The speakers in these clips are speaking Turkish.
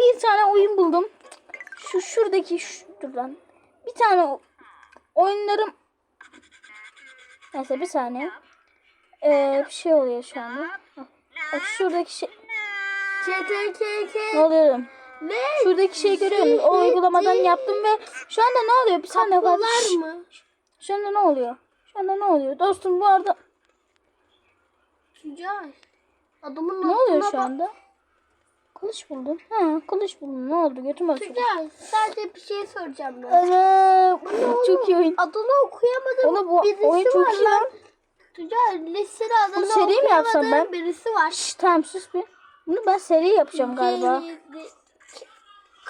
bir tane oyun buldum. Şu şuradaki şu, dur lan. Bir tane oyunlarım Neyse bir saniye. Ee, bir şey oluyor şu anda. Bak şuradaki şey CTKK ne oluyor? ve Şuradaki şeyi görüyor musun? O uygulamadan yaptım ve şu anda ne oluyor? Bir saniye bak. kapılar mı? Şu anda ne oluyor? Şu anda ne oluyor? Dostum bu arada Tuncay. Adamın ne oluyor şu anda? Kılıç buldum. Ha, kılıç buldum. Ne oldu? Götüm açıldı. Tuncay sadece bir şey soracağım ben. Evet. Çok iyi oyun. Adını okuyamadım. Oğlum bu birisi oyun çok var iyi lan. Tuncay listede adını Bunu seri mi yapsam ben? birisi var. Şşş tamam sus bir. Bunu ben seri yapacağım galiba.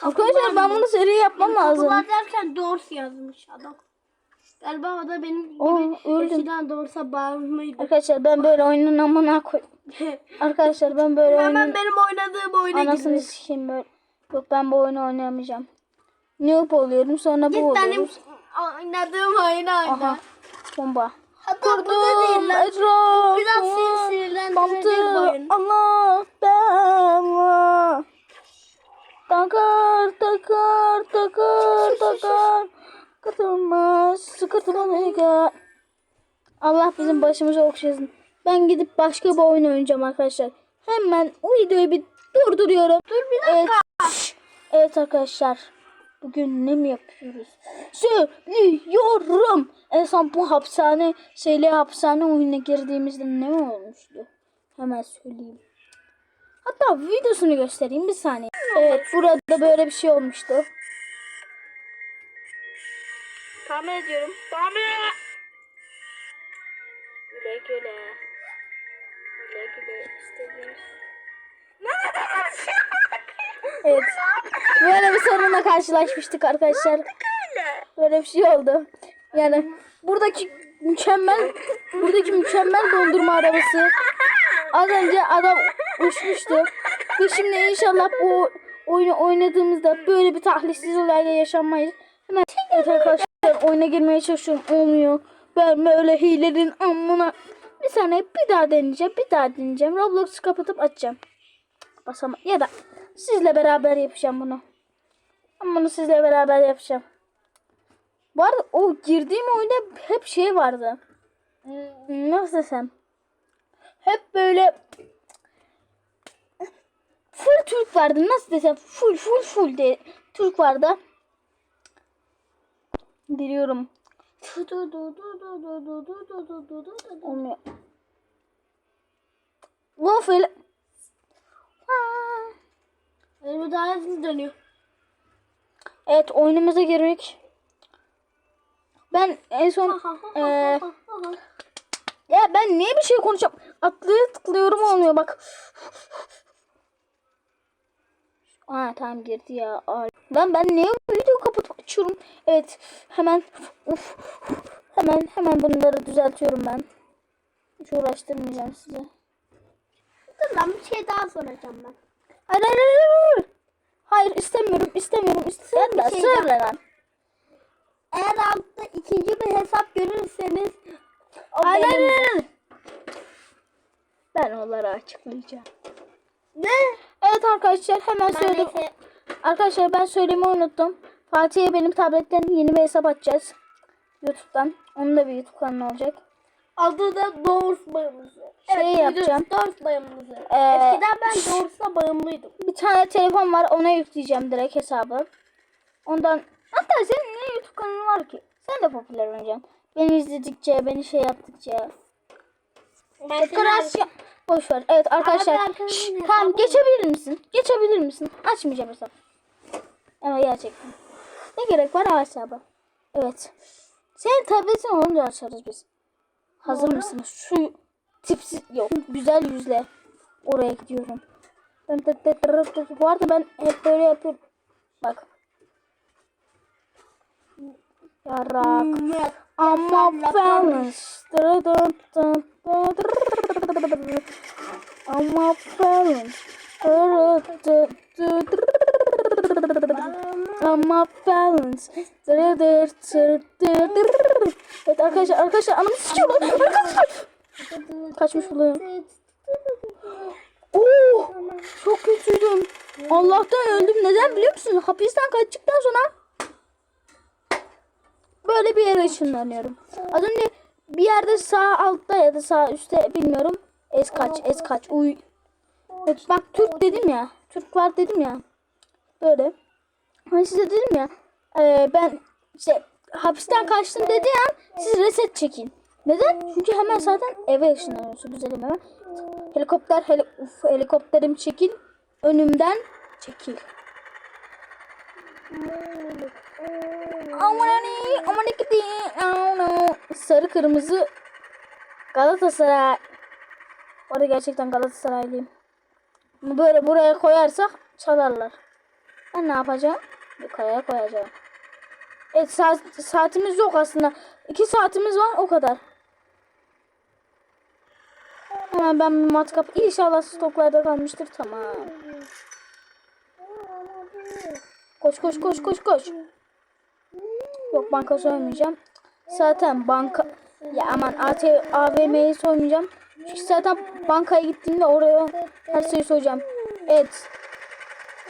Arkadaşlar ben bunu seri yapmam lazım. Kapılar derken Doors yazmış adam. Galiba o da benim gibi Oo, eskiden Doors'a bağımlıydı. Arkadaşlar ben böyle oyunun amına koy. Arkadaşlar ben böyle Hemen oyunun benim oynadığım oyuna anasını gidin. sikeyim böyle. Yok ben bu oyunu oynayamayacağım. Noob oluyorum sonra bu Git benim oynadığım oyunu oyna. Aha bomba. Hatta bu da değil lan. Biraz seni sinirlendirecek oyun. Allah ben Takar takar takar takar Katılmaz sıkıntı Allah bizim başımıza okşasın. Ben gidip başka bir oyun oynayacağım arkadaşlar. Hemen o videoyu bir durduruyorum. Dur bir dakika. Evet, evet arkadaşlar. Bugün ne mi yapıyoruz? Söylüyorum. En son bu hapishane şeyle hapishane oyununa girdiğimizde ne olmuştu? Hemen söyleyeyim. Hatta videosunu göstereyim bir saniye. Evet burada böyle bir şey olmuştu. Tahmin ediyorum. Tahmin. Güle güle. Güle güle istediğiniz. Evet. Böyle bir sorunla karşılaşmıştık arkadaşlar. Böyle bir şey oldu. Yani buradaki mükemmel buradaki mükemmel dondurma arabası az önce adam uçmuştu. Ve şimdi inşallah bu oyunu oynadığımızda böyle bir tahlilsiz olayla yaşanmayız. Hemen evet arkadaşlar oyuna girmeye çalışıyorum. Olmuyor. Ben böyle hilerin amına. Bir saniye bir daha deneyeceğim. Bir daha deneyeceğim. Roblox'u kapatıp açacağım. Basama ya da sizle beraber yapacağım bunu. Bunu sizle beraber yapacağım. Bu arada o girdiğim oyunda hep şey vardı. Hmm, Nasıl desem? Hep böyle full Türk vardı. Nasıl desem? Full full full de Türk vardı. Diliyorum. Olmuyor. Waffle. Aa. Benim daha hızlı dönüyor. Evet oyunumuza girmek. Ben en son eee ya ben niye bir şey konuşacağım? Atlaya tıklıyorum olmuyor bak. Aa tamam girdi ya. Lan ben niye video kapatıp açıyorum? Evet hemen uf, hemen hemen bunları düzeltiyorum ben. Hiç uğraştırmayacağım size. Dur lan bir şey daha soracağım ben. Hayır hayır hayır. hayır. İstemiyorum istemiyorum istemiyorum. da şey söyle lan. Eğer altta ikinci bir hesap görürseniz Hayır hayır hayır. Ben onları açıklayacağım. Ne? Evet arkadaşlar hemen Ben söyledim. neyse. Arkadaşlar ben söylemeyi unuttum. Fatih'e benim tabletten yeni bir hesap açacağız. YouTube'dan. Onun da bir YouTube kanalı olacak. Adı da Doors bağımlısı. Şey biliyoruz, yapacağım. Doors bağımlısı. Ee, Eskiden ben Doors'a bağımlıydım. Bir tane telefon var ona yükleyeceğim direkt hesabı. Ondan hatta senin ne YouTube kanalın var ki? Sen de popüler oynayacaksın. Beni izledikçe, beni şey yaptıkça. Ben. Boş ver. Evet arkadaşlar. Hesabı tamam geçebilir misin? Geçebilir misin? Açmayacağım hesap. Evet gerçekten. Ne gerek var hesaba? Evet. Senin tabletin olunca açarız biz. Hazır Doğru. mısınız? Şu tipsiz yok. Güzel yüzle oraya gidiyorum. Bu arada ben hep böyle yapıyorum. Bak. Yarak. Evet. Ama balance. Ama balance. Ama balance. Evet arkadaşlar arkadaşlar anamı sikiyorlar. Arkadaşlar. Kaçmış oluyor. Oo, çok kötüydüm. Allah'tan öldüm. Neden biliyor musun? Hapisten kaçtıktan sonra böyle bir yere ışınlanıyorum. Az önce bir yerde sağ altta ya da sağ üstte bilmiyorum. Es kaç, es kaç. Uy. Evet, bak Türk dedim ya. Türk var dedim ya. Böyle. Hani size dedim ya. e, ben işte hapisten kaçtım dedi an siz reset çekin. Neden? Çünkü hemen zaten eve ışınlanıyorsunuz güzelim hemen. Helikopter heli, uf, helikopterim çekil. Önümden çekil. Amanani, amaniki no. Sarı kırmızı Galatasaray. Orada gerçekten Galatasaraylıyım. Böyle buraya koyarsak çalarlar. Ben ne yapacağım? Yukarıya koyacağım. Evet saat, saatimiz yok aslında. İki saatimiz var o kadar. Hemen ben bir matkap inşallah stoklarda kalmıştır. Tamam. Koş koş koş koş koş. Yok banka soymayacağım. Zaten banka ya aman AT, AVM'yi soymayacağım. Çünkü zaten bankaya gittiğimde oraya her şeyi soyacağım. Evet.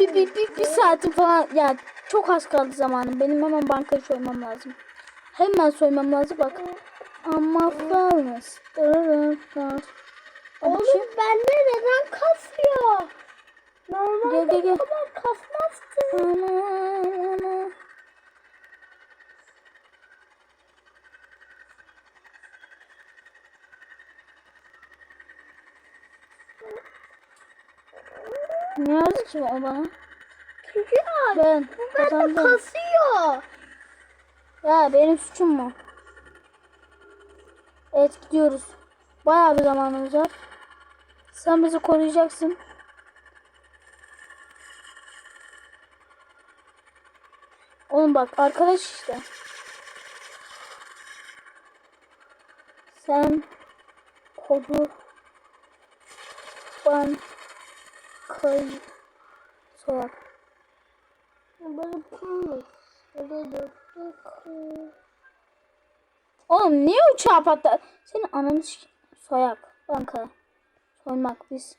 Bir, bir, bir, bir saatim falan ya çok az kaldı zamanım. Benim hemen bankayı soymam lazım. Hemen soymam lazım bak. Ama furnace. Oğlum bende neden kasıyor? Normalde Gel, gel, gel. bu kadar kasmazdı. Ana, Ne yazdı ki bana? Çünkü ya Ben bende kazandım. kasıyor. Ya benim suçum mu? Evet gidiyoruz. Bayağı bir zamanımız var. Sen bizi koruyacaksın. Oğlum bak arkadaş işte. Sen kodu ben kay sorar. Böyle Oğlum niye uçağı patlar? Senin ananı soyak. Banka. Soymak biz.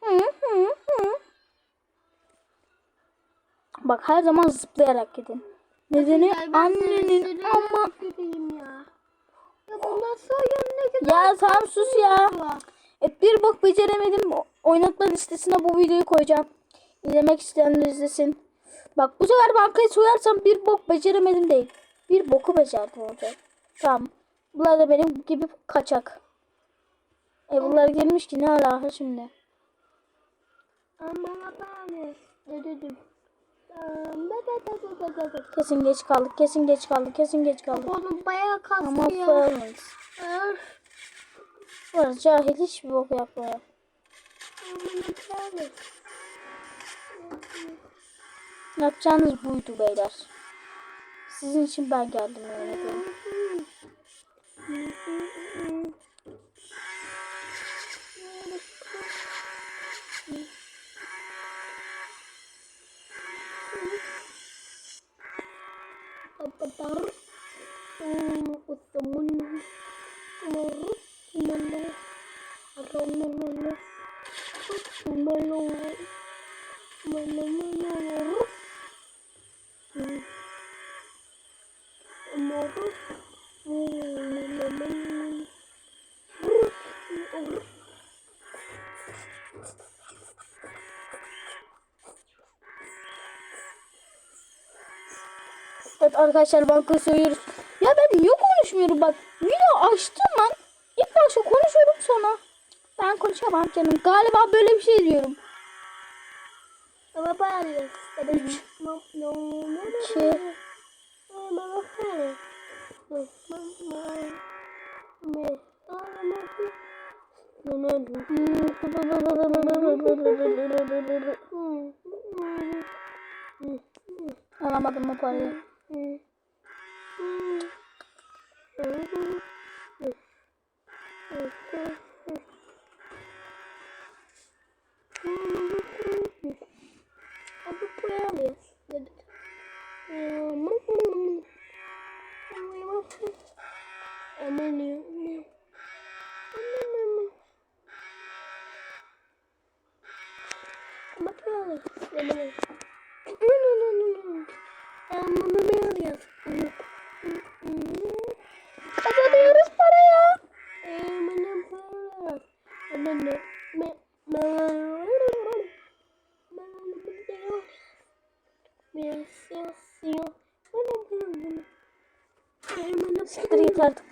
Hı hı hı. Bak her zaman zıplayarak gidin. Nedeni annenin ama. Ya. Ya Ya tamam sus ya. var? Evet bir bok beceremedim. Oynatma listesine bu videoyu koyacağım. İzlemek isteyenler izlesin. Bak bu sefer bankayı soyarsam bir bok beceremedim değil. Bir boku becerdim olacak. Tamam. Bunlar da benim gibi kaçak. E bunlar girmiş ki ne alaka şimdi? Ama. Dedim. Kesin geç kaldık. Kesin geç kaldık. Kesin geç kaldık. Oğlum bayağı Ama kasıyor. Var cahil hiçbir bok yapmıyor. Yapacağınız buydu beyler. Sizin için ben geldim öyle Evet arkadaşlar banka soyuyoruz. Ya ben niye konuşmuyorum bak. Video açtım lan. İlk başta konuşuyorum sonra. Ben konuşamam canım. Galiba böyle bir şey diyorum. Apa pares? Ada Üç. no no no İki. Mama pares. No mama. Me. No no no. Alamadım o parayı. Apa pares? Aman Yemin Ben bunu ne arıyoruz? Kazanıyoruz parayı. Benim para. Ben ne? Me, me, Siktir git artık.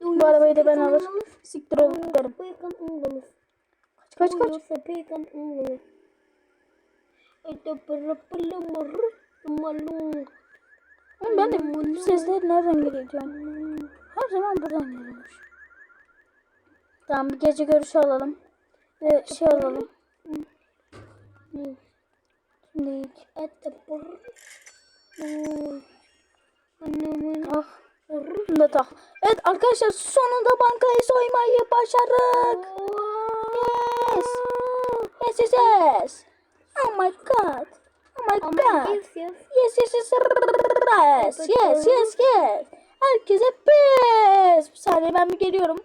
Bu arabayı da ben alır. Siktir olup giderim. Kaç kaç kaç. Oğlum ben de bu sesler nereden geliyor diyorum. Her zaman buradan geliyormuş. Tamam bir gece görüşü alalım. Ve şey alalım. Şimdi ah. Da tak. Evet arkadaşlar sonunda bankayı soymayı başardık. Yes. Yes yes yes. Oh my god. Oh my god. Yes yes yes. Yes yes yes yes. Herkese pes. Bir saniye ben bir geliyorum.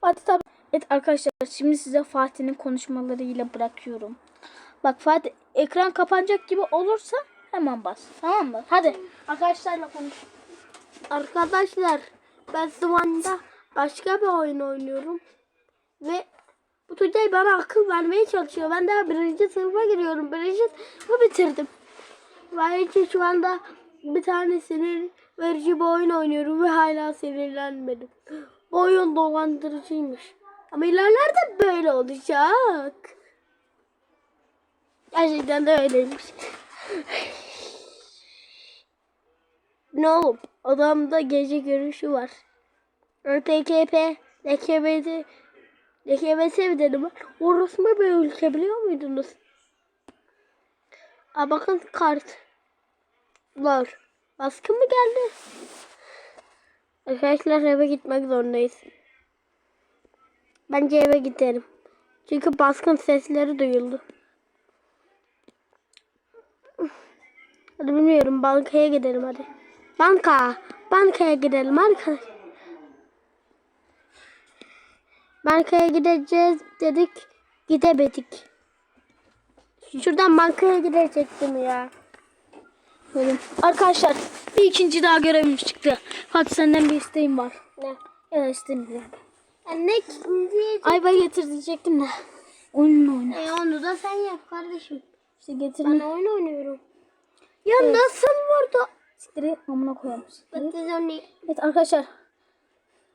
Fatih tabi. Evet arkadaşlar şimdi size Fatih'in konuşmalarıyla bırakıyorum. Bak Fatih ekran kapanacak gibi olursa hemen bas. Tamam mı? Hadi arkadaşlarla konuş. Arkadaşlar ben şu anda başka bir oyun oynuyorum. Ve bu Tuncay bana akıl vermeye çalışıyor. Ben daha birinci sınıfa giriyorum. Birinci sınıfı bitirdim. Ve şu anda bir tane sinir verici bir oyun oynuyorum ve hala sinirlenmedim. Bu oyun dolandırıcıymış. Ama ilerlerde böyle olacak. Gerçekten de öyleymiş. Ne olup adamda gece görüşü var. ÖTKP, LKB'de LKBS mi dedim? Orası mı böyle ülke biliyor muydunuz? Aa bakın kart. Var. Baskın mı geldi? Arkadaşlar eve gitmek zorundayız. Bence eve gidelim. Çünkü baskın sesleri duyuldu. Hadi bilmiyorum bankaya gidelim hadi. Banka. Bankaya gidelim arkadaş. Bankaya gideceğiz dedik. Gidemedik. Şuradan bankaya gidecektim ya. Bölüm. Arkadaşlar bir ikinci daha görevimiz çıktı. Fatih senden bir isteğim var. Ne? Ya istemiyorum. Anne ikinci. Ayva getir diyecektim de. Oyununu oyna. E onu da sen yap kardeşim. İşte Ben getirme. oyun oynuyorum. Ya nasıl vurdu? Siktiri amına koyalım. Evet arkadaşlar.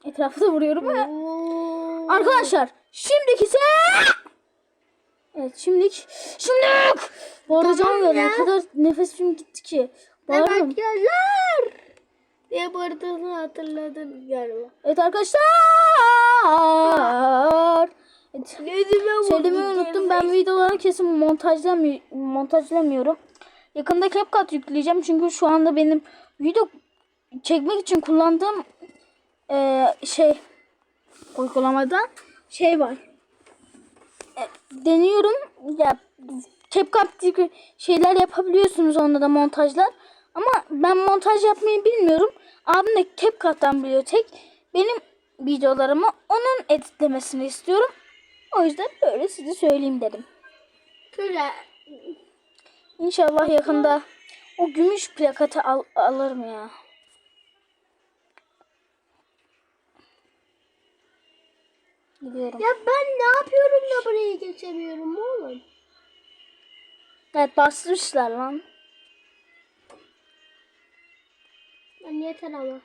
Etrafı da vuruyorum. Oo. Arkadaşlar şimdikisi. Evet şimdilik. Şimdilik. Bağıracağım Tamam ya. Ne kadar nefesim gitti ki. Bağırırım. Bekliyorlar. diye bağırdığını hatırladım galiba. Evet arkadaşlar. Evet. Söylemeyi unuttum. Ben videoları kesin montajlamı montajlamıyorum. Yakında CapCut yükleyeceğim. Çünkü şu anda benim video çekmek için kullandığım eee, şey uygulamada şey var. E, deniyorum. Ya CapCut şeyler yapabiliyorsunuz onda da montajlar. Ama ben montaj yapmayı bilmiyorum. Abim de CapCut'tan biliyor tek. Benim videolarımı onun editlemesini istiyorum. O yüzden böyle size söyleyeyim dedim. Şöyle. İnşallah yakında o gümüş plakatı al alırım ya. Gidiyorum. Ya ben ne yapıyorum da buraya geçemiyorum oğlum? Evet bastırmışlar lan. Ben yeter ama.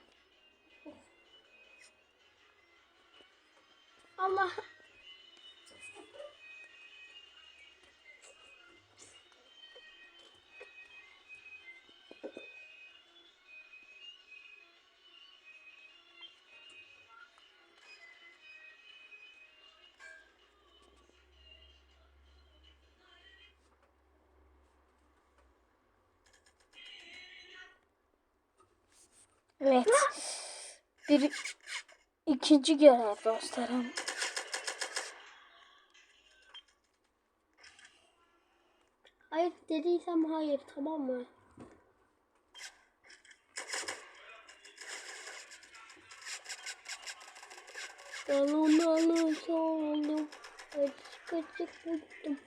Allah. Evet. Bir ikinci görev dostlarım. Hayır dediysem hayır tamam mı? Alın alın soğudum. Açık açık buldum.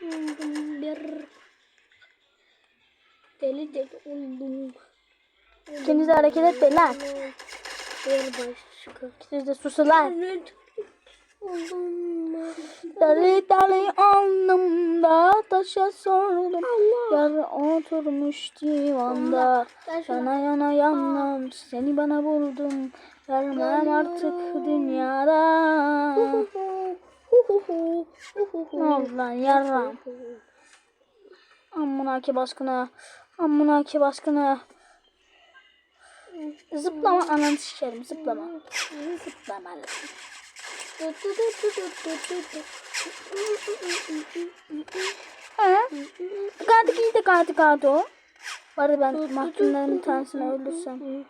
Buldum bir. Deli deli oldum. İkiniz de hareket. Bir başka. İkiniz de. Oldum. Dali dali alnımda taşa sordum. Yar oturmuş divanda. Yana yana yandım seni bana buldum. Vermem artık dünyada. Ne oldu lan yarram? Amına ki baskına. Amına ki baskına. Zıplama ananı sikerim zıplama. Zıplama lan. He? Kartı giy de kartı kartı o. Bari ben mahkumların tanesini öldürsem.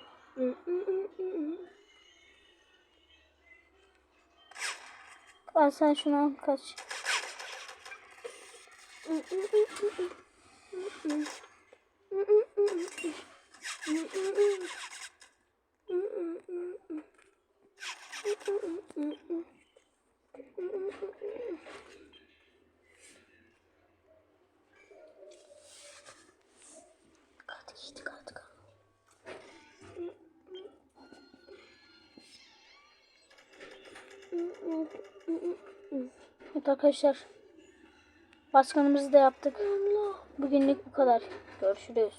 Al sen şunu al kaç. Giydi kartı. Evet arkadaşlar. Baskınımızı da yaptık. Bugünlük bu kadar. Görüşürüz.